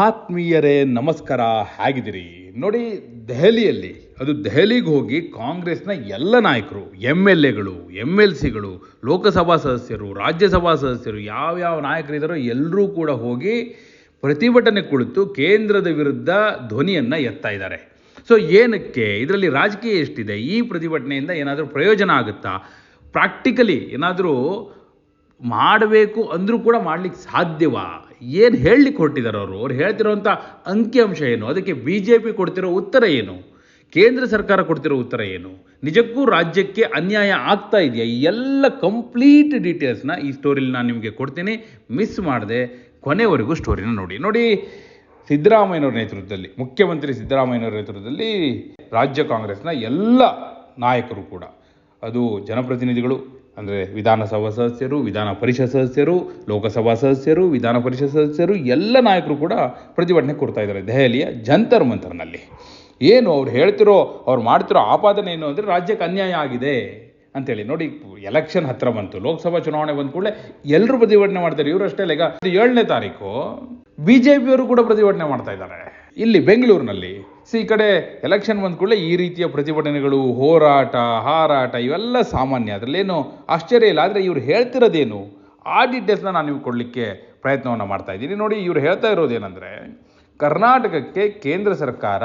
ಆತ್ಮೀಯರೇ, ನಮಸ್ಕಾರ, ಹೇಗಿದ್ದೀರಿ? ನೋಡಿ, ದೆಹಲಿಯಲ್ಲಿ, ಅದು ದೆಹಲಿಗೆ ಹೋಗಿ ಕಾಂಗ್ರೆಸ್ನ ಎಲ್ಲ ನಾಯಕರು ಎಂ ಎಲ್ ಎಗಳು ಎಂ ಎಲ್ ಸಿಗಳು, ಲೋಕಸಭಾ ಸದಸ್ಯರು, ರಾಜ್ಯಸಭಾ ಸದಸ್ಯರು, ಯಾವ್ಯಾವ ನಾಯಕರಿದ್ದಾರೋ ಎಲ್ಲರೂ ಕೂಡ ಹೋಗಿ ಪ್ರತಿಭಟನೆ ಕುಳಿತು ಕೇಂದ್ರದ ವಿರುದ್ಧ ಧ್ವನಿಯನ್ನು ಎತ್ತಾ ಇದ್ದಾರೆ. ಸೊ ಏನಕ್ಕೆ? ಇದರಲ್ಲಿ ರಾಜಕೀಯ ಎಷ್ಟಿದೆ? ಈ ಪ್ರತಿಭಟನೆಯಿಂದ ಏನಾದರೂ ಪ್ರಯೋಜನ ಆಗುತ್ತಾ? ಪ್ರಾಕ್ಟಿಕಲಿ ಏನಾದರೂ ಮಾಡಬೇಕು ಅಂದರೂ ಕೂಡ ಮಾಡ್ಲಿಕ್ಕೆ ಸಾಧ್ಯವಾ? ಏನು ಹೇಳಲಿಕ್ಕೆ ಕೊಟ್ಟಿದ್ದಾರೆ ಅವರು? ಅವ್ರು ಹೇಳ್ತಿರೋಂಥ ಅಂಕಿಅಂಶ ಏನು? ಅದಕ್ಕೆ ಬಿ ಜೆ ಪಿ ಕೊಡ್ತಿರೋ ಉತ್ತರ ಏನು? ಕೇಂದ್ರ ಸರ್ಕಾರ ಕೊಡ್ತಿರೋ ಉತ್ತರ ಏನು? ನಿಜಕ್ಕೂ ರಾಜ್ಯಕ್ಕೆ ಅನ್ಯಾಯ ಆಗ್ತಾ ಇದೆಯಾ? ಈ ಎಲ್ಲ ಕಂಪ್ಲೀಟ್ ಡೀಟೇಲ್ಸ್ನ ಈ ಸ್ಟೋರಿಲಿ ನಾನು ನಿಮಗೆ ಕೊಡ್ತೀನಿ. ಮಿಸ್ ಮಾಡಿದೆ ಕೊನೆವರೆಗೂ ಸ್ಟೋರಿನ ನೋಡಿ. ನೋಡಿ, ಸಿದ್ದರಾಮಯ್ಯನವರ ನೇತೃತ್ವದಲ್ಲಿ, ಮುಖ್ಯಮಂತ್ರಿ ಸಿದ್ದರಾಮಯ್ಯನವರ ನೇತೃತ್ವದಲ್ಲಿ ರಾಜ್ಯ ಕಾಂಗ್ರೆಸ್ನ ಎಲ್ಲ ನಾಯಕರು ಕೂಡ, ಅದು ಜನಪ್ರತಿನಿಧಿಗಳು ಅಂದರೆ ವಿಧಾನಸಭಾ ಸದಸ್ಯರು, ವಿಧಾನ ಪರಿಷತ್ ಸದಸ್ಯರು, ಲೋಕಸಭಾ ಸದಸ್ಯರು, ವಿಧಾನ ಪರಿಷತ್ ಸದಸ್ಯರು, ಎಲ್ಲ ನಾಯಕರು ಕೂಡ ಪ್ರತಿಭಟನೆ ಕೊಡ್ತಾ ಇದ್ದಾರೆ ದೆಹಲಿಯ ಜಂತರ್ ಮಂತರ್ನಲ್ಲಿ. ಏನು ಅವ್ರು ಹೇಳ್ತಿರೋ, ಅವ್ರು ಮಾಡ್ತಿರೋ ಆಪಾದನೆ ಏನು ಅಂದರೆ ರಾಜ್ಯಕ್ಕೆ ಅನ್ಯಾಯ ಆಗಿದೆ ಅಂತೇಳಿ. ನೋಡಿ ಎಲೆಕ್ಷನ್ ಹತ್ರ ಬಂತು, ಲೋಕಸಭಾ ಚುನಾವಣೆ ಬಂದ ಕೂಡಲೇ ಎಲ್ಲರೂ ಪ್ರತಿಭಟನೆ ಮಾಡ್ತಾರೆ. ಇವರು ಅಷ್ಟೇ ಈಗ ಏಳನೇ ತಾರೀಕು ಬಿ ಜೆ ಪಿಯವರು ಕೂಡ ಪ್ರತಿಭಟನೆ ಮಾಡ್ತಾ ಇದ್ದಾರೆ. ಇಲ್ಲಿ ಬೆಂಗಳೂರಿನಲ್ಲಿ ಸಿ, ಈ ಕಡೆ ಎಲೆಕ್ಷನ್ ಬಂದ ಕೂಡಲೇ ಈ ರೀತಿಯ ಪ್ರತಿಭಟನೆಗಳು, ಹೋರಾಟ, ಹಾರಾಟ, ಇವೆಲ್ಲ ಸಾಮಾನ್ಯ. ಅದರಲ್ಲೇನು ಆಶ್ಚರ್ಯ ಇಲ್ಲ. ಆದರೆ ಇವ್ರು ಹೇಳ್ತಿರೋದೇನು? ಆ ಡೀಟೇಲ್ಸ್ನ ನಾನು ನೀವು ಕೊಡಲಿಕ್ಕೆ ಪ್ರಯತ್ನವನ್ನು ಮಾಡ್ತಾ ಇದ್ದೀನಿ. ನೋಡಿ, ಇವ್ರು ಹೇಳ್ತಾ ಇರೋದೇನೆಂದರೆ, ಕರ್ನಾಟಕಕ್ಕೆ ಕೇಂದ್ರ ಸರ್ಕಾರ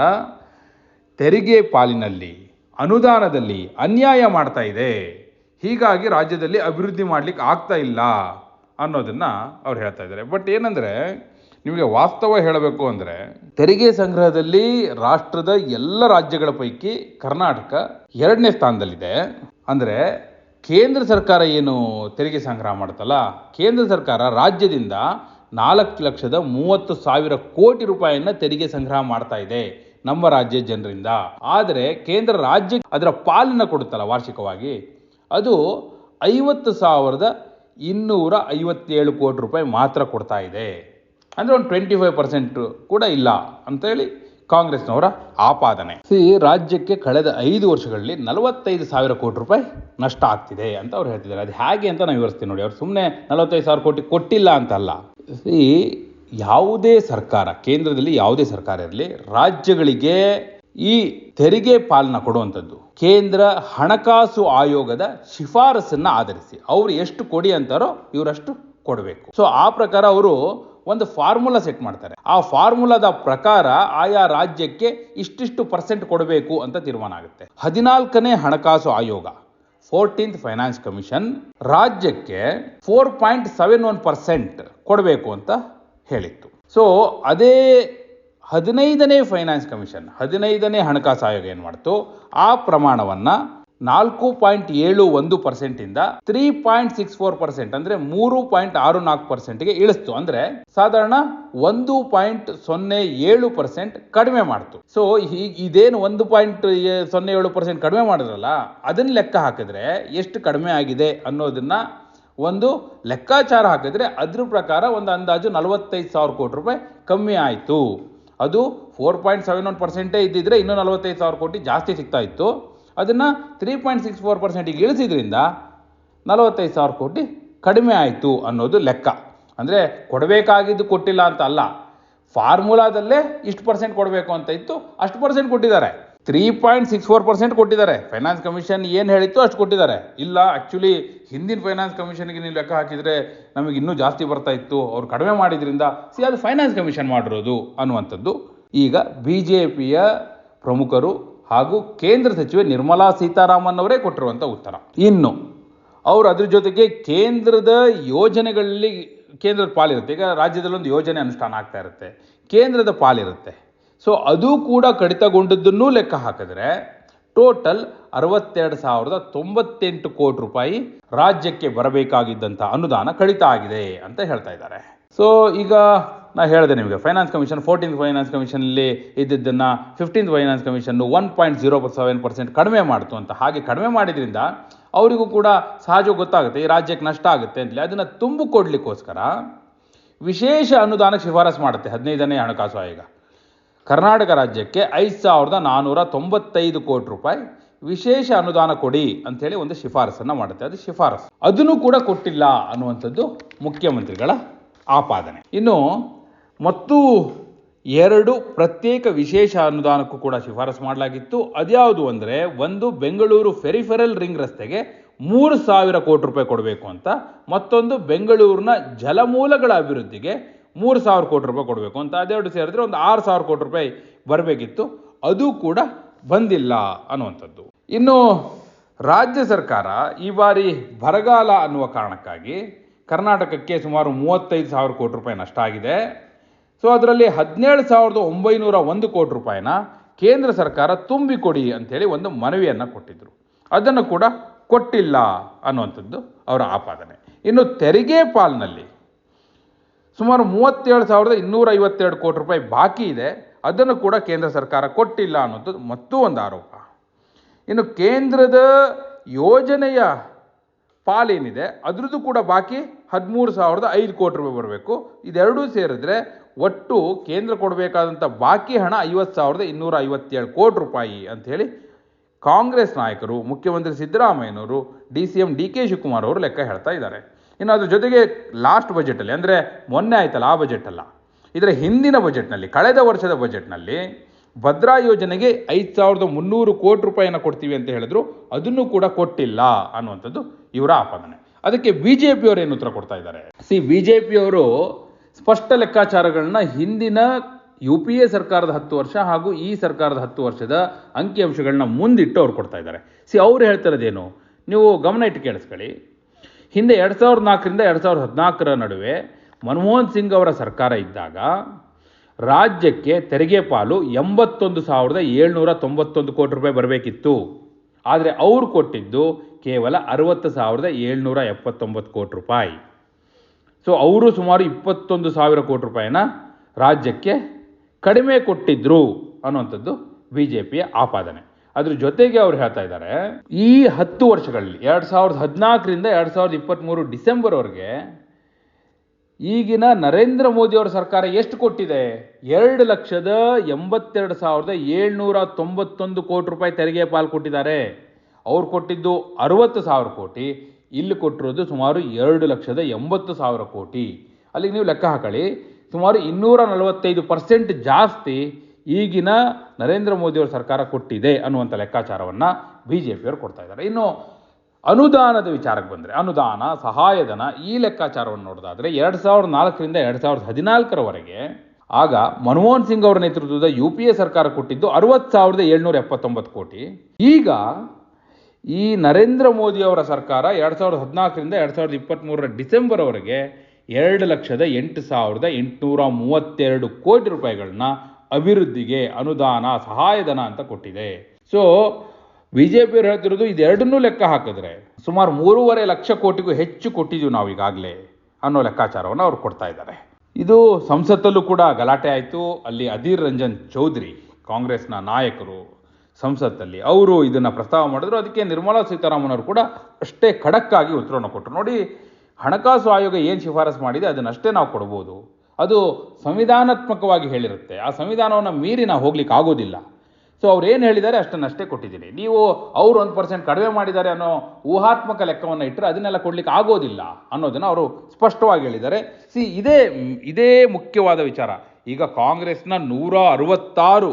ತೆರಿಗೆ ಪಾಲಿನಲ್ಲಿ, ಅನುದಾನದಲ್ಲಿ ಅನ್ಯಾಯ ಮಾಡ್ತಾ ಇದೆ. ಹೀಗಾಗಿ ರಾಜ್ಯದಲ್ಲಿ ಅಭಿವೃದ್ಧಿ ಮಾಡಲಿಕ್ಕೆ ಆಗ್ತಾ ಇಲ್ಲ ಅನ್ನೋದನ್ನು ಅವ್ರು ಹೇಳ್ತಾ ಇದ್ದಾರೆ. ಬಟ್ ಏನಂದರೆ ನಿಮಗೆ ವಾಸ್ತವ ಹೇಳಬೇಕು ಅಂದರೆ ತೆರಿಗೆ ಸಂಗ್ರಹದಲ್ಲಿ ರಾಷ್ಟ್ರದ ಎಲ್ಲ ರಾಜ್ಯಗಳ ಪೈಕಿ ಕರ್ನಾಟಕ ಎರಡನೇ ಸ್ಥಾನದಲ್ಲಿದೆ. ಅಂದರೆ ಕೇಂದ್ರ ಸರ್ಕಾರ ಏನು ತೆರಿಗೆ ಸಂಗ್ರಹ ಮಾಡುತ್ತಲ್ಲ ಕೇಂದ್ರ ಸರ್ಕಾರ ರಾಜ್ಯದಿಂದ ನಾಲ್ಕು ಲಕ್ಷದ ಮೂವತ್ತು ಸಾವಿರ ಕೋಟಿ ರೂಪಾಯಿಯನ್ನು ತೆರಿಗೆ ಸಂಗ್ರಹ ಮಾಡ್ತಾ ಇದೆ ನಮ್ಮ ರಾಜ್ಯ ಜನರಿಂದ. ಆದರೆ ಕೇಂದ್ರ ರಾಜ್ಯ ಅದರ ಪಾಲನ್ನು ಕೊಡುತ್ತಲ್ಲ ವಾರ್ಷಿಕವಾಗಿ. ಅದು ಐವತ್ತು ಸಾವಿರದ ಇನ್ನೂರ ಐವತ್ತೇಳು ಕೋಟಿ ರೂಪಾಯಿ ಮಾತ್ರ ಕೊಡ್ತಾ ಇದೆ. ಅಂದರೆ ಒಂದು ಟ್ವೆಂಟಿ ಫೈವ್ ಪರ್ಸೆಂಟು ಕೂಡ ಇಲ್ಲ ಅಂತೇಳಿ ಕಾಂಗ್ರೆಸ್ನವರ ಆಪಾದನೆ. ಸಿ, ರಾಜ್ಯಕ್ಕೆ ಕಳೆದ ಐದು ವರ್ಷಗಳಲ್ಲಿ ನಲವತ್ತೈದು ಸಾವಿರ ಕೋಟಿ ರೂಪಾಯಿ ನಷ್ಟ ಆಗ್ತಿದೆ ಅಂತ ಅವ್ರು ಹೇಳ್ತಿದ್ದಾರೆ. ಅದು ಹೇಗೆ ಅಂತ ನಾವು ವಿವರಿಸ್ತೀವಿ ನೋಡಿ. ಅವ್ರು ಸುಮ್ಮನೆ ನಲವತ್ತೈದು ಸಾವಿರ ಕೋಟಿ ಕೊಟ್ಟಿಲ್ಲ ಅಂತಲ್ಲ. ಸಿ, ಯಾವುದೇ ಸರ್ಕಾರ, ಕೇಂದ್ರದಲ್ಲಿ ಯಾವುದೇ ಸರ್ಕಾರ ಇರಲಿ, ರಾಜ್ಯಗಳಿಗೆ ಈ ತೆರಿಗೆ ಪಾಲನ ಕೊಡುವಂಥದ್ದು, ಕೇಂದ್ರ ಹಣಕಾಸು ಆಯೋಗದ ಶಿಫಾರಸನ್ನು ಆಧರಿಸಿ ಅವರು ಎಷ್ಟು ಕೊಡಿ ಅಂತಾರೋ ಇವರಷ್ಟು ಕೊಡಬೇಕು. ಸೊ ಆ ಪ್ರಕಾರ ಅವರು ಒಂದು ಫಾರ್ಮುಲಾ ಸೆಟ್ ಮಾಡ್ತಾರೆ. ಆ ಫಾರ್ಮುಲಾದ ಪ್ರಕಾರ ಆಯಾ ರಾಜ್ಯಕ್ಕೆ ಇಷ್ಟಿಷ್ಟು ಪರ್ಸೆಂಟ್ ಕೊಡಬೇಕು ಅಂತ ತೀರ್ಮಾನ ಆಗುತ್ತೆ. ಹದಿನಾಲ್ಕನೇ ಹಣಕಾಸು ಆಯೋಗ ಫೋರ್ಟೀನ್ತ್ ಫೈನಾನ್ಸ್ ಕಮಿಷನ್ ರಾಜ್ಯಕ್ಕೆ four point seven one percent ಕೊಡಬೇಕು ಅಂತ ಹೇಳಿತ್ತು. ಸೊ ಅದೇ ಹದಿನೈದನೇ ಫೈನಾನ್ಸ್ ಕಮಿಷನ್ ಹದಿನೈದನೇ ಹಣಕಾಸು ಆಯೋಗ ಏನು ಮಾಡ್ತು? ಆ ಪ್ರಮಾಣವನ್ನು ನಾಲ್ಕು ಪಾಯಿಂಟ್ ಏಳು ಒಂದು ಪರ್ಸೆಂಟಿಂದ three point six four percent ಅಂದರೆ ಮೂರು ಪಾಯಿಂಟ್ ಆರು ನಾಲ್ಕು ಪರ್ಸೆಂಟ್ಗೆ ಇಳಿಸ್ತು. ಅಂದರೆ ಸಾಧಾರಣ ಒಂದು ಪಾಯಿಂಟ್ ಸೊನ್ನೆ ಏಳು ಪರ್ಸೆಂಟ್ ಕಡಿಮೆ ಮಾಡ್ತು. ಸೊ ಇದೇನು ಒಂದು ಪಾಯಿಂಟ್ ಸೊನ್ನೆ ಏಳು ಪರ್ಸೆಂಟ್ ಕಡಿಮೆ ಮಾಡಿದ್ರಲ್ಲ, ಅದನ್ನ ಲೆಕ್ಕ ಹಾಕಿದ್ರೆ ಎಷ್ಟು ಕಡಿಮೆ ಆಗಿದೆ ಅನ್ನೋದನ್ನ ಒಂದು ಲೆಕ್ಕಾಚಾರ ಹಾಕಿದ್ರೆ ಅದ್ರ ಪ್ರಕಾರ ಒಂದು ಅಂದಾಜು ನಲವತ್ತೈದು ಸಾವಿರ ಕೋಟಿ ರೂಪಾಯಿ ಕಮ್ಮಿ ಆಯಿತು. ಅದು ಫೋರ್ ಪಾಯಿಂಟ್ ಸೆವೆನ್ ಒನ್ ಪರ್ಸೆಂಟೇ ಇದ್ದಿದ್ರೆ ಇನ್ನೂ ನಲವತ್ತೈದು ಸಾವಿರ ಕೋಟಿ ಜಾಸ್ತಿ ಸಿಗ್ತಾ ಇತ್ತು. ಅದನ್ನು ತ್ರೀ ಪಾಯಿಂಟ್ ಸಿಕ್ಸ್ ಫೋರ್ ಪರ್ಸೆಂಟಿಗೆ ಇಳಿಸಿದ್ರಿಂದ ನಲವತ್ತೈದು ಸಾವಿರ ಕೋಟಿ ಕಡಿಮೆ ಆಯಿತು ಅನ್ನೋದು ಲೆಕ್ಕ. ಅಂದರೆ ಕೊಡಬೇಕಾಗಿದ್ದು ಕೊಟ್ಟಿಲ್ಲ ಅಂತ ಅಲ್ಲ, ಫಾರ್ಮುಲಾದಲ್ಲೇ ಇಷ್ಟು ಪರ್ಸೆಂಟ್ ಕೊಡಬೇಕು ಅಂತ ಇತ್ತು, ಅಷ್ಟು ಪರ್ಸೆಂಟ್ ಕೊಟ್ಟಿದ್ದಾರೆ. Three point six four percent ಕೊಟ್ಟಿದ್ದಾರೆ. ಫೈನಾನ್ಸ್ ಕಮಿಷನ್ ಏನು ಹೇಳಿತ್ತು ಅಷ್ಟು ಕೊಟ್ಟಿದ್ದಾರೆ. ಇಲ್ಲ ಆ್ಯಕ್ಚುಲಿ ಹಿಂದಿನ ಫೈನಾನ್ಸ್ ಕಮಿಷನ್ಗೆ ನೀವು ಲೆಕ್ಕ ಹಾಕಿದರೆ ನಮಗೆ ಇನ್ನೂ ಜಾಸ್ತಿ ಬರ್ತಾ ಇತ್ತು, ಅವ್ರು ಕಡಿಮೆ ಮಾಡಿದ್ರಿಂದ ಸಿ ಅದು ಫೈನಾನ್ಸ್ ಕಮಿಷನ್ ಮಾಡಿರೋದು ಅನ್ನುವಂಥದ್ದು. ಈಗ ಬಿ ಜೆ ಪಿಯ ಪ್ರಮುಖರು ಹಾಗೂ ಕೇಂದ್ರ ಸಚಿವೆ ನಿರ್ಮಲಾ ಸೀತಾರಾಮನ್ ಅವರೇ ಕೊಟ್ಟಿರುವಂಥ ಉತ್ತರ. ಇನ್ನು ಅವರು ಅದ್ರ ಜೊತೆಗೆ ಕೇಂದ್ರದ ಯೋಜನೆಗಳಲ್ಲಿ ಕೇಂದ್ರದ ಪಾಲಿರುತ್ತೆ. ಈಗ ರಾಜ್ಯದಲ್ಲಿ ಒಂದು ಯೋಜನೆ ಅನುಷ್ಠಾನ ಆಗ್ತಾ ಇರುತ್ತೆ. ಕೇಂದ್ರದ ಪಾಲಿರುತ್ತೆ. ಸೊ ಅದು ಕೂಡ ಕಡಿತಗೊಂಡದ್ದನ್ನೂ ಲೆಕ್ಕ ಹಾಕಿದ್ರೆ ಟೋಟಲ್ ಅರವತ್ತೆರಡು ಸಾವಿರದ ತೊಂಬತ್ತೆಂಟು ಕೋಟಿ ರೂಪಾಯಿ ರಾಜ್ಯಕ್ಕೆ ಬರಬೇಕಾಗಿದ್ದಂಥ ಅನುದಾನ ಕಡಿತ ಆಗಿದೆ ಅಂತ ಹೇಳ್ತಾ ಇದ್ದಾರೆ. ಸೊ ಈಗ ನಾ ಹೇಳಿದೆ ನಿಮಗೆ ಫೈನಾನ್ಸ್ ಕಮಿಷನ್ ಫೋರ್ಟೀನ್ ಫೈನಾನ್ಸ್ ಕಮಿಷನಲ್ಲಿ ಇದ್ದಿದ್ದನ್ನು fifteen finance commission one point zero seven percent ಕಡಿಮೆ ಮಾಡ್ತು ಅಂತ. ಹಾಗೆ ಕಡಿಮೆ ಮಾಡಿದ್ರಿಂದ ಅವರಿಗೂ ಕೂಡ ಸಹಜ ಗೊತ್ತಾಗುತ್ತೆ, ಈ ರಾಜ್ಯಕ್ಕೆ ನಷ್ಟ ಆಗುತ್ತೆ ಅಂತಲೇ ಅದನ್ನು ತುಂಬು ಕೊಡಲಿಕ್ಕೋಸ್ಕರ ವಿಶೇಷ ಅನುದಾನಕ್ಕೆ ಶಿಫಾರಸು ಮಾಡುತ್ತೆ ಹದಿನೈದನೇ ಹಣಕಾಸು ಆಯೋಗ. ಕರ್ನಾಟಕ ರಾಜ್ಯಕ್ಕೆ ಐದು ಸಾವಿರದ ನಾನ್ನೂರ ತೊಂಬತ್ತೈದು ಕೋಟಿ ರೂಪಾಯಿ ವಿಶೇಷ ಅನುದಾನ ಕೊಡಿ ಅಂಥೇಳಿ ಒಂದು ಶಿಫಾರಸನ್ನು ಮಾಡುತ್ತೆ. ಅದು ಶಿಫಾರಸು. ಅದನ್ನು ಕೂಡ ಕೊಟ್ಟಿಲ್ಲ ಅನ್ನುವಂಥದ್ದು ಮುಖ್ಯಮಂತ್ರಿಗಳ ಆಪಾದನೆ. ಇನ್ನು ಮತ್ತು ಎರಡು ಪ್ರತ್ಯೇಕ ವಿಶೇಷ ಅನುದಾನಕ್ಕೂ ಕೂಡ ಶಿಫಾರಸು ಮಾಡಲಾಗಿತ್ತು. ಅದ್ಯಾವುದು ಅಂದರೆ ಒಂದು ಬೆಂಗಳೂರು ಫೆರಿಫೆರಲ್ ರಿಂಗ್ ರಸ್ತೆಗೆ ಮೂರು ಸಾವಿರ ಕೋಟಿ ರೂಪಾಯಿ ಕೊಡಬೇಕು ಅಂತ, ಮತ್ತೊಂದು ಬೆಂಗಳೂರಿನ ಜಲಮೂಲಗಳ ಅಭಿವೃದ್ಧಿಗೆ ಮೂರು ಸಾವಿರ ಕೋಟಿ ರೂಪಾಯಿ ಕೊಡಬೇಕು ಅಂತ, ಅದೆರಡು ಸೇರಿದ್ರೆ ಒಂದು ಆರು ಸಾವಿರ ಕೋಟಿ ರೂಪಾಯಿ ಬರಬೇಕಿತ್ತು. ಅದು ಕೂಡ ಬಂದಿಲ್ಲ ಅನ್ನುವಂಥದ್ದು. ಇನ್ನು ರಾಜ್ಯ ಸರ್ಕಾರ ಈ ಬಾರಿ ಬರಗಾಲ ಅನ್ನುವ ಕಾರಣಕ್ಕಾಗಿ ಕರ್ನಾಟಕಕ್ಕೆ ಸುಮಾರು ಮೂವತ್ತೈದು ಸಾವಿರ ಕೋಟಿ ರೂಪಾಯಿ ನಷ್ಟ ಆಗಿದೆ. ಸೊ ಅದರಲ್ಲಿ ಹದಿನೇಳು ಸಾವಿರದ ಒಂಬೈನೂರ ಒಂದು ಕೋಟಿ ರೂಪಾಯಿನ ಕೇಂದ್ರ ಸರ್ಕಾರ ತುಂಬಿಕೊಡಿ ಅಂಥೇಳಿ ಒಂದು ಮನವಿಯನ್ನು ಕೊಟ್ಟಿದ್ದರು ಅದನ್ನು ಕೂಡ ಕೊಟ್ಟಿಲ್ಲ ಅನ್ನುವಂಥದ್ದು ಅವರ ಆಪಾದನೆ. ಇನ್ನು ತೆರಿಗೆ ಪಾಲ್ನಲ್ಲಿ ಸುಮಾರು ಮೂವತ್ತೇಳು ಸಾವಿರದ ಇನ್ನೂರ ಐವತ್ತೆರಡು ಕೋಟಿ ರೂಪಾಯಿ ಬಾಕಿ ಇದೆ. ಅದನ್ನು ಕೂಡ ಕೇಂದ್ರ ಸರ್ಕಾರ ಕೊಟ್ಟಿಲ್ಲ ಅನ್ನೋದು ಮತ್ತೂ ಒಂದು ಆರೋಪ. ಇನ್ನು ಕೇಂದ್ರದ ಯೋಜನೆಯ ಪಾಲೇನಿದೆ, ಅದರದ್ದು ಕೂಡ ಬಾಕಿ ಹದಿಮೂರು ಸಾವಿರದ ಐದು ಕೋಟಿ ರೂಪಾಯಿ ಬರಬೇಕು. ಇದೆರಡೂ ಸೇರಿದ್ರೆ ಒಟ್ಟು ಕೇಂದ್ರ ಕೊಡಬೇಕಾದಂಥ ಬಾಕಿ ಹಣ ಐವತ್ತು ಸಾವಿರದ ಇನ್ನೂರ ಐವತ್ತೇಳು ಕೋಟಿ ರೂಪಾಯಿ ಅಂಥೇಳಿ ಕಾಂಗ್ರೆಸ್ ನಾಯಕರು, ಮುಖ್ಯಮಂತ್ರಿ ಸಿದ್ದರಾಮಯ್ಯನವರು, D C M D K Shivakumar ಅವರು ಲೆಕ್ಕ ಹೇಳ್ತಾ ಇದ್ದಾರೆ. ಇನ್ನು ಅದ್ರ ಜೊತೆಗೆ ಲಾಸ್ಟ್ ಬಜೆಟಲ್ಲಿ ಅಂದರೆ ಮೊನ್ನೆ ಆಯ್ತಲ್ಲ ಆ ಬಜೆಟ್ ಅಲ್ಲ. ಇದರ ಹಿಂದಿನ ಬಜೆಟ್ನಲ್ಲಿ ಕಳೆದ ವರ್ಷದ ಬಜೆಟ್ನಲ್ಲಿ ಭದ್ರಾ ಯೋಜನೆಗೆ ಐದು ಸಾವಿರದ ಮುನ್ನೂರು ಕೋಟಿ ರೂಪಾಯಿನ ಕೊಡ್ತೀವಿ ಅಂತ ಹೇಳಿದ್ರು. ಅದನ್ನು ಕೂಡ ಕೊಟ್ಟಿಲ್ಲ ಅನ್ನುವಂಥದ್ದು ಇವರ ಆಪಾದನೆ. ಅದಕ್ಕೆ ಬಿ ಜೆ ಪಿಯವರು ಏನು ಉತ್ತರ ಕೊಡ್ತಾ ಇದ್ದಾರೆ? ಸಿ ಬಿ ಜೆ ಪಿಯವರು ಸ್ಪಷ್ಟ ಲೆಕ್ಕಾಚಾರಗಳನ್ನ ಹಿಂದಿನ ಯು ಪಿ ಎ ಸರ್ಕಾರದ ಹತ್ತು ವರ್ಷ ಹಾಗೂ ಈ ಸರ್ಕಾರದ ಹತ್ತು ವರ್ಷದ ಅಂಕಿಅಂಶಗಳನ್ನ ಮುಂದಿಟ್ಟು ಅವ್ರು ಕೊಡ್ತಾ ಇದ್ದಾರೆ. ಸಿ, ಅವ್ರು ಹೇಳ್ತಿರೋದೇನು ನೀವು ಗಮನ ಇಟ್ಟು ಕೇಳಿಸ್ಕೊಳ್ಳಿ. ಹಿಂದೆ ಎರಡು ಸಾವಿರದ ನಾಲ್ಕರಿಂದ ಎರಡು ಸಾವಿರದ ಹದಿನಾಲ್ಕರ ನಡುವೆ ಮನಮೋಹನ್ ಸಿಂಗ್ ಅವರ ಸರ್ಕಾರ ಇದ್ದಾಗ ರಾಜ್ಯಕ್ಕೆ ತೆರಿಗೆ ಪಾಲು ಎಂಬತ್ತೊಂದು ಸಾವಿರದ ಏಳ್ನೂರ ತೊಂಬತ್ತೊಂದು ಕೋಟಿ ರೂಪಾಯಿ ಬರಬೇಕಿತ್ತು. ಆದರೆ ಅವರು ಕೊಟ್ಟಿದ್ದು ಕೇವಲ ಅರವತ್ತು ಸಾವಿರದ ಏಳ್ನೂರ ಎಪ್ಪತ್ತೊಂಬತ್ತು ಕೋಟಿ ರೂಪಾಯಿ. ಸೊ ಅವರು ಸುಮಾರು ಇಪ್ಪತ್ತೊಂದು ಸಾವಿರ ಕೋಟಿ ರೂಪಾಯಿನ ರಾಜ್ಯಕ್ಕೆ ಕಡಿಮೆ ಕೊಟ್ಟಿದ್ರು ಅನ್ನುವಂಥದ್ದು ಬಿ ಜೆ ಪಿಯ ಆಪಾದನೆ. ಅದ್ರ ಜೊತೆಗೆ ಅವ್ರು ಹೇಳ್ತಾ ಇದ್ದಾರೆ, ಈ ಹತ್ತು ವರ್ಷಗಳಲ್ಲಿ, ಎರಡು ಸಾವಿರದ ಹದಿನಾಲ್ಕರಿಂದ ಎರಡು ಸಾವಿರದ ಇಪ್ಪತ್ತ್ಮೂರು ಡಿಸೆಂಬರ್ವರೆಗೆ ಈಗಿನ ನರೇಂದ್ರ ಮೋದಿ ಅವರ ಸರ್ಕಾರ ಎಷ್ಟು ಕೊಟ್ಟಿದೆ? ಎರಡು ಲಕ್ಷದ ಎಂಬತ್ತೆರಡು ಸಾವಿರದ ಏಳ್ನೂರ ತೊಂಬತ್ತೊಂದು ಕೋಟಿ ರೂಪಾಯಿ ತೆರಿಗೆ ಪಾಲು ಕೊಟ್ಟಿದ್ದಾರೆ. ಅವ್ರು ಕೊಟ್ಟಿದ್ದು ಅರವತ್ತು ಸಾವಿರ ಕೋಟಿ, ಇಲ್ಲಿ ಕೊಟ್ಟಿರೋದು ಸುಮಾರು ಎರಡು ಲಕ್ಷದ ಎಂಬತ್ತು ಸಾವಿರ ಕೋಟಿ. ಅಲ್ಲಿಗೆ ನೀವು ಲೆಕ್ಕ ಹಾಕಳಿ ಸುಮಾರು ಇನ್ನೂರ ನಲವತ್ತೈದು ಪರ್ಸೆಂಟ್ ಜಾಸ್ತಿ ಈಗಿನ ನರೇಂದ್ರ ಮೋದಿಯವರ ಸರ್ಕಾರ ಕೊಟ್ಟಿದೆ ಅನ್ನುವಂಥ ಲೆಕ್ಕಾಚಾರವನ್ನು ಬಿ ಜೆ ಪಿಯವರು ಕೊಡ್ತಾ ಇದ್ದಾರೆ. ಇನ್ನು ಅನುದಾನದ ವಿಚಾರಕ್ಕೆ ಬಂದರೆ, ಅನುದಾನ, ಸಹಾಯಧನ ಈ ಲೆಕ್ಕಾಚಾರವನ್ನು ನೋಡೋದಾದರೆ ಎರಡು ಸಾವಿರದ ನಾಲ್ಕರಿಂದ ಎರಡು ಸಾವಿರದ ಹದಿನಾಲ್ಕರವರೆಗೆ ಆಗ ಮನಮೋಹನ್ ಸಿಂಗ್ ಅವರ ನೇತೃತ್ವದ ಯು ಪಿ ಎ ಸರ್ಕಾರ ಕೊಟ್ಟಿದ್ದು ಅರವತ್ತು ಸಾವಿರದ ಏಳ್ನೂರ ಎಪ್ಪತ್ತೊಂಬತ್ತು ಕೋಟಿ. ಈಗ ಈ ನರೇಂದ್ರ ಮೋದಿ ಅವರ ಸರ್ಕಾರ ಎರಡು ಸಾವಿರದ ಹದಿನಾಲ್ಕರಿಂದ ಎರಡು ಸಾವಿರದ ಇಪ್ಪತ್ತ್ಮೂರರ ಡಿಸೆಂಬರ್ವರೆಗೆ ಎರಡು ಲಕ್ಷದ ಎಂಟು ಸಾವಿರದ ಎಂಟುನೂರ ಮೂವತ್ತೆರಡು ಕೋಟಿ ರೂಪಾಯಿಗಳನ್ನ ಅಭಿವೃದ್ಧಿಗೆ ಅನುದಾನ, ಸಹಾಯಧನ ಅಂತ ಕೊಟ್ಟಿದೆ. ಸೊ ಬಿ ಜೆ ಪಿಯವ್ರು ಹೇಳ್ತಿರೋದು ಇದೆರಡನ್ನೂ ಲೆಕ್ಕ ಹಾಕಿದ್ರೆ ಸುಮಾರು ಮೂರುವರೆ ಲಕ್ಷ ಕೋಟಿಗೂ ಹೆಚ್ಚು ಕೊಟ್ಟಿದ್ದೀವಿ ನಾವು ಈಗಾಗಲೇ ಅನ್ನೋ ಲೆಕ್ಕಾಚಾರವನ್ನು ಅವ್ರು ಕೊಡ್ತಾ ಇದ್ದಾರೆ. ಇದು ಸಂಸತ್ತಲ್ಲೂ ಕೂಡ ಗಲಾಟೆ ಆಯಿತು. ಅಲ್ಲಿ ಅಧೀರ್ ರಂಜನ್ ಚೌಧರಿ, ಕಾಂಗ್ರೆಸ್ನ ನಾಯಕರು ಸಂಸತ್ತಲ್ಲಿ ಅವರು ಇದನ್ನು ಪ್ರಸ್ತಾವ ಮಾಡಿದ್ರು. ಅದಕ್ಕೆ ನಿರ್ಮಲಾ ಸೀತಾರಾಮನ್ ಅವರು ಕೂಡ ಅಷ್ಟೇ ಖಡಕ್ಕಾಗಿ ಉತ್ತರವನ್ನು ಕೊಟ್ಟರು. ನೋಡಿ, ಹಣಕಾಸು ಆಯೋಗ ಏನು ಶಿಫಾರಸು ಮಾಡಿದೆ ಅದನ್ನಷ್ಟೇ ನಾವು ಕೊಡ್ಬೋದು. ಅದು ಸಂವಿಧಾನಾತ್ಮಕವಾಗಿ ಹೇಳಿರುತ್ತೆ. ಆ ಸಂವಿಧಾನವನ್ನು ಮೀರಿ ನಾವು ಹೋಗ್ಲಿಕ್ಕೆ ಆಗೋದಿಲ್ಲ. ಸೊ ಅವ್ರು ಏನು ಹೇಳಿದ್ದಾರೆ ಅಷ್ಟನ್ನಷ್ಟೇ ಕೊಟ್ಟಿದ್ದೀನಿ. ನೀವು ಅವರು ಒಂದು ಪರ್ಸೆಂಟ್ ಕಡಿಮೆ ಮಾಡಿದ್ದಾರೆ ಅನ್ನೋ ಊಹಾತ್ಮಕ ಲೆಕ್ಕವನ್ನು ಇಟ್ಟರೆ ಅದನ್ನೆಲ್ಲ ಕೊಡ್ಲಿಕ್ಕೆ ಆಗೋದಿಲ್ಲ ಅನ್ನೋದನ್ನು ಅವರು ಸ್ಪಷ್ಟವಾಗಿ ಹೇಳಿದ್ದಾರೆ. ಸಿ ಇದೇ ಇದೇ ಮುಖ್ಯವಾದ ವಿಚಾರ. ಈಗ ಕಾಂಗ್ರೆಸ್ನ ನೂರ ಅರವತ್ತಾರು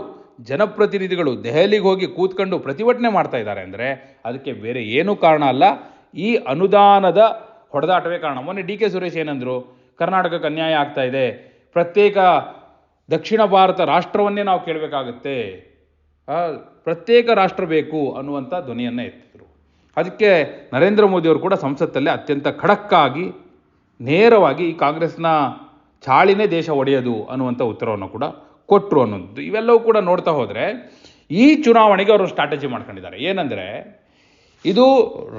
ಜನಪ್ರತಿನಿಧಿಗಳು ದೆಹಲಿಗೆ ಹೋಗಿ ಕೂತ್ಕೊಂಡು ಪ್ರತಿಭಟನೆ ಮಾಡ್ತಾ ಇದ್ದಾರೆ ಅಂದರೆ ಅದಕ್ಕೆ ಬೇರೆ ಏನೂ ಕಾರಣ ಅಲ್ಲ. ಈ ಅನುದಾನದ ಹೊಡೆದಾಟವೇ ಕಾರಣ. ಮೊನ್ನೆ ಡಿ ಕೆ ಸುರೇಶ್ ಏನಂದರು, ಕರ್ನಾಟಕಕ್ಕೆ ಅನ್ಯಾಯ ಆಗ್ತಾ ಇದೆ. ಪ್ರತ್ಯೇಕ ದಕ್ಷಿಣ ಭಾರತ ರಾಷ್ಟ್ರವನ್ನೇ ನಾವು ಕೇಳಬೇಕಾಗುತ್ತೆ. ಪ್ರತ್ಯೇಕ ರಾಷ್ಟ್ರ ಬೇಕು ಅನ್ನುವಂಥ ಧ್ವನಿಯನ್ನು ಎತ್ತಿದ್ರು. ಅದಕ್ಕೆ ನರೇಂದ್ರ ಮೋದಿಯವರು ಕೂಡ ಸಂಸತ್ತಲ್ಲೇ ಅತ್ಯಂತ ಖಡಕ್ಕಾಗಿ, ನೇರವಾಗಿ ಈ ಕಾಂಗ್ರೆಸ್ನ ಚಾಳಿನೇ ದೇಶ ಒಡೆಯೋದು ಅನ್ನುವಂಥ ಉತ್ತರವನ್ನು ಕೂಡ ಕೊಟ್ಟರು ಅನ್ನೋದು ಇವೆಲ್ಲವೂ ಕೂಡ ನೋಡ್ತಾ ಹೋದರೆ ಈ ಚುನಾವಣೆಗೆ ಅವರು ಸ್ಟ್ರಾಟಜಿ ಮಾಡ್ಕೊಂಡಿದ್ದಾರೆ. ಏನಂದರೆ, ಇದು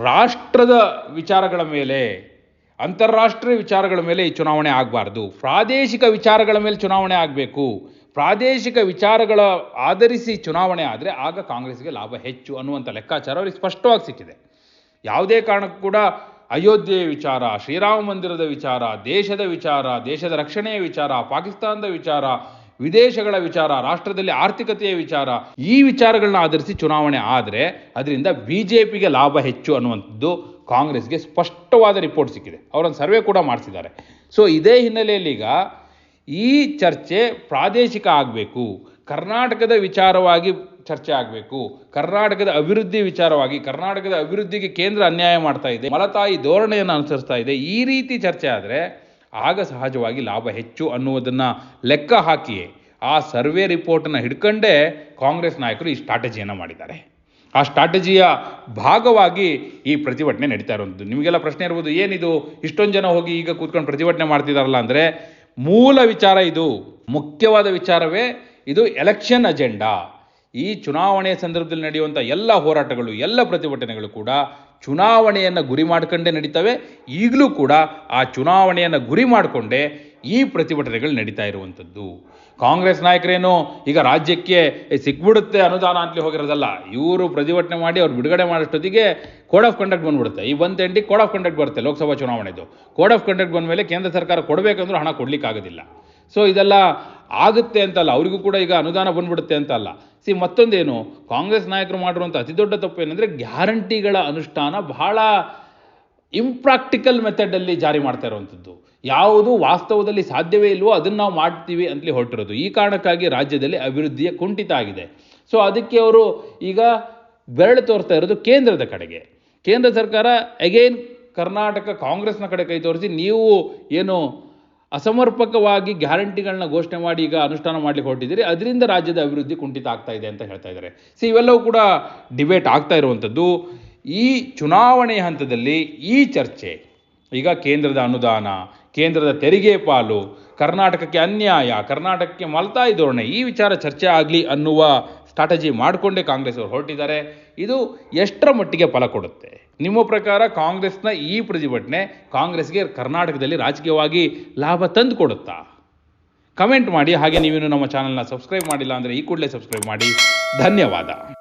ರಾಷ್ಟ್ರದ ವಿಚಾರಗಳ ಮೇಲೆ, ಅಂತಾರಾಷ್ಟ್ರೀಯ ವಿಚಾರಗಳ ಮೇಲೆ ಈ ಚುನಾವಣೆ ಆಗಬಾರ್ದು. ಪ್ರಾದೇಶಿಕ ವಿಚಾರಗಳ ಮೇಲೆ ಚುನಾವಣೆ ಆಗಬೇಕು. ಪ್ರಾದೇಶಿಕ ವಿಚಾರಗಳ ಆಧರಿಸಿ ಚುನಾವಣೆ ಆದರೆ ಆಗ ಕಾಂಗ್ರೆಸ್ಗೆ ಲಾಭ ಹೆಚ್ಚು ಅನ್ನುವಂಥ ಲೆಕ್ಕಾಚಾರ ಅವರಿಗೆ ಸ್ಪಷ್ಟವಾಗಿ ಸಿಕ್ಕಿದೆ. ಯಾವುದೇ ಕಾರಣಕ್ಕೂ ಕೂಡ ಅಯೋಧ್ಯೆಯ ವಿಚಾರ, ಶ್ರೀರಾಮ ಮಂದಿರದ ವಿಚಾರ, ದೇಶದ ವಿಚಾರ, ದೇಶದ ರಕ್ಷಣೆಯ ವಿಚಾರ, ಪಾಕಿಸ್ತಾನದ ವಿಚಾರ, ವಿದೇಶಗಳ ವಿಚಾರ, ರಾಷ್ಟ್ರದಲ್ಲಿ ಆರ್ಥಿಕತೆಯ ವಿಚಾರ, ಈ ವಿಚಾರಗಳನ್ನ ಆಧರಿಸಿ ಚುನಾವಣೆ ಆದರೆ ಅದರಿಂದ ಬಿ ಜೆ ಪಿಗೆ ಲಾಭ ಹೆಚ್ಚು ಅನ್ನುವಂಥದ್ದು ಕಾಂಗ್ರೆಸ್ಗೆ ಸ್ಪಷ್ಟವಾದ ರಿಪೋರ್ಟ್ ಸಿಕ್ಕಿದೆ. ಅವರೊಂದು ಸರ್ವೆ ಕೂಡ ಮಾಡಿಸಿದ್ದಾರೆ. ಸೊ ಇದೇ ಹಿನ್ನೆಲೆಯಲ್ಲಿ ಈಗ ಈ ಚರ್ಚೆ ಪ್ರಾದೇಶಿಕ ಆಗಬೇಕು. ಕರ್ನಾಟಕದ ವಿಚಾರವಾಗಿ ಚರ್ಚೆ ಆಗಬೇಕು. ಕರ್ನಾಟಕದ ಅಭಿವೃದ್ಧಿ ವಿಚಾರವಾಗಿ, ಕರ್ನಾಟಕದ ಅಭಿವೃದ್ಧಿಗೆ ಕೇಂದ್ರ ಅನ್ಯಾಯ ಮಾಡ್ತಾ ಇದೆ, ಮಲತಾಯಿ ಧೋರಣೆಯನ್ನು ಅನುಸರಿಸ್ತಾ ಇದೆ, ಈ ರೀತಿ ಚರ್ಚೆ ಆದರೆ ಆಗ ಸಹಜವಾಗಿ ಲಾಭ ಹೆಚ್ಚು ಅನ್ನುವುದನ್ನು ಲೆಕ್ಕ ಹಾಕಿಯೇ ಆ ಸರ್ವೆ ರಿಪೋರ್ಟನ್ನು ಹಿಡ್ಕಂಡೇ ಕಾಂಗ್ರೆಸ್ ನಾಯಕರು ಈ ಸ್ಟ್ರಾಟಜಿಯನ್ನು ಮಾಡಿದ್ದಾರೆ. ಆ ಸ್ಟ್ರಾಟಜಿಯ ಭಾಗವಾಗಿ ಈ ಪ್ರತಿಭಟನೆ ನಡೀತಾ ಇರೋದು ನಿಮಗೆಲ್ಲ ಪ್ರಶ್ನೆ ಇರ್ಬೋದು, ಏನಿದು? ಇಷ್ಟೊಂದು ಜನ ಹೋಗಿ ಈಗ ಕೂತ್ಕೊಂಡು ಪ್ರತಿಭಟನೆ ಮಾಡ್ತಿದಾರಲ್ಲ ಅಂದರೆ ಮೂಲ ವಿಚಾರ ಇದು. ಮುಖ್ಯವಾದ ವಿಚಾರವೇ ಇದು ಎಲೆಕ್ಷನ್ ಅಜೆಂಡಾ ಈ ಚುನಾವಣೆಯ ಸಂದರ್ಭದಲ್ಲಿ ನಡೆಯುವಂಥ ಎಲ್ಲ ಹೋರಾಟಗಳು, ಎಲ್ಲ ಪ್ರತಿಭಟನೆಗಳು ಕೂಡ ಚುನಾವಣೆಯನ್ನು ಗುರಿ ಮಾಡ್ಕೊಂಡೇ ನಡೀತವೆ. ಈಗಲೂ ಕೂಡ ಆ ಚುನಾವಣೆಯನ್ನು ಗುರಿ ಮಾಡಿಕೊಂಡೇ ಈ ಪ್ರತಿಭಟನೆಗಳು ನಡೀತಾ ಇರುವಂಥದ್ದು. ಕಾಂಗ್ರೆಸ್ ನಾಯಕರೇನು ಈಗ ರಾಜ್ಯಕ್ಕೆ ಸಿಕ್ಬಿಡುತ್ತೆ ಅನುದಾನ ಅಂತಲೇ ಹೋಗಿರೋದಲ್ಲ. ಇವರು ಪ್ರತಿಭಟನೆ ಮಾಡಿ ಅವ್ರು ಬಿಡುಗಡೆ ಮಾಡೋಷ್ಟೊತ್ತಿಗೆ ಕೋಡ್ ಆಫ್ ಕಂಡಕ್ಟ್ ಬಂದ್ಬಿಡುತ್ತೆ. ಈ ಬಂದ್ ಎಂಡಿ ಕೋಡ್ ಆಫ್ ಕಂಡಕ್ಟ್ ಬರುತ್ತೆ ಲೋಕಸಭಾ ಚುನಾವಣೆದು. ಕೋಡ್ ಆಫ್ ಕಂಡಕ್ಟ್ ಬಂದ ಮೇಲೆ ಕೇಂದ್ರ ಸರ್ಕಾರ ಕೊಡಬೇಕಂದ್ರೂ ಹಣ ಕೊಡಲಿಕ್ಕಾಗೋದಿಲ್ಲ. ಸೊ ಇದೆಲ್ಲ ಆಗುತ್ತೆ ಅಂತಲ್ಲ, ಅವರಿಗೂ ಕೂಡ ಈಗ ಅನುದಾನ ಬಂದ್ಬಿಡುತ್ತೆ ಅಂತ ಅಲ್ಲ ಸಿ, ಮತ್ತೊಂದೇನು? ಕಾಂಗ್ರೆಸ್ ನಾಯಕರು ಮಾಡಿರುವಂಥ ಅತಿ ದೊಡ್ಡ ತಪ್ಪು ಏನಂದರೆ, ಗ್ಯಾರಂಟಿಗಳ ಅನುಷ್ಠಾನ ಬಹಳ ಇಂಪ್ರಾಕ್ಟಿಕಲ್ ಮೆಥಡಲ್ಲಿ ಜಾರಿ ಮಾಡ್ತಾ ಇರುವಂಥದ್ದು. ಯಾವುದು ವಾಸ್ತವದಲ್ಲಿ ಸಾಧ್ಯವೇ ಇಲ್ವೋ ಅದನ್ನು ನಾವು ಮಾಡ್ತೀವಿ ಅಂತಲೇ ಹೊರಟಿರೋದು. ಈ ಕಾರಣಕ್ಕಾಗಿ ರಾಜ್ಯದಲ್ಲಿ ಅಭಿವೃದ್ಧಿಯ ಕುಂಠಿತ ಆಗಿದೆ. ಸೊ, ಅದಕ್ಕೆ ಅವರು ಈಗ ಬೆರಳು ತೋರ್ತಾ ಇರೋದು ಕೇಂದ್ರದ ಕಡೆಗೆ. ಕೇಂದ್ರ ಸರ್ಕಾರ ಅಗೇನ್ ಕರ್ನಾಟಕ ಕಾಂಗ್ರೆಸ್ನ ಕಡೆ ಕೈ ತೋರಿಸಿ, ನೀವು ಏನು ಅಸಮರ್ಪಕವಾಗಿ ಗ್ಯಾರಂಟಿಗಳನ್ನ ಘೋಷಣೆ ಮಾಡಿ ಈಗ ಅನುಷ್ಠಾನ ಮಾಡಲಿಕ್ಕೆ ಹೊರಟಿದ್ದೀರಿ. ಅದರಿಂದ ರಾಜ್ಯದ ಅಭಿವೃದ್ಧಿ ಕುಂಠಿತ ಆಗ್ತಾ ಇದೆ ಅಂತ ಹೇಳ್ತಾ ಇದ್ದಾರೆ. ಸೊ ಇವೆಲ್ಲವೂ ಕೂಡ ಡಿಬೇಟ್ ಆಗ್ತಾ ಇರುವಂಥದ್ದು. ಈ ಚುನಾವಣೆಯ ಹಂತದಲ್ಲಿ ಈ ಚರ್ಚೆ, ಈಗ ಕೇಂದ್ರದ ಅನುದಾನ, ಕೇಂದ್ರದ ತೆರಿಗೆ ಪಾಲು, ಕರ್ನಾಟಕಕ್ಕೆ ಅನ್ಯಾಯ, ಕರ್ನಾಟಕಕ್ಕೆ ಮಲತಾಯಿ ಧೋರಣೆ, ಈ ವಿಚಾರ ಚರ್ಚೆ ಆಗಲಿ ಅನ್ನುವ ಸ್ಟ್ರಾಟಜಿ ಮಾಡಿಕೊಂಡೇ ಕಾಂಗ್ರೆಸ್ ಅವರು ಹೊರಟಿದ್ದಾರೆ. ಇದು ಎಷ್ಟರ ಮಟ್ಟಿಗೆ ಫಲ ಕೊಡುತ್ತೆ? ನಿಮ್ಮ ಪ್ರಕಾರ ಕಾಂಗ್ರೆಸ್ನ ಈ ಪ್ರತಿಭಟನೆ ಕಾಂಗ್ರೆಸ್ಗೆ ಕರ್ನಾಟಕದಲ್ಲಿ ರಾಜಕೀಯವಾಗಿ ಲಾಭ ತಂದು ಕೊಡುತ್ತಾ? ಕಮೆಂಟ್ ಮಾಡಿ, ಹಾಗೆ ನೀವೇನು ನಮ್ಮ ಚಾನಲ್ನ ಸಬ್ಸ್ಕ್ರೈಬ್ ಮಾಡಿಲ್ಲ ಅಂದರೆ ಈ ಕೂಡಲೇ ಸಬ್ಸ್ಕ್ರೈಬ್ ಮಾಡಿ. ಧನ್ಯವಾದ.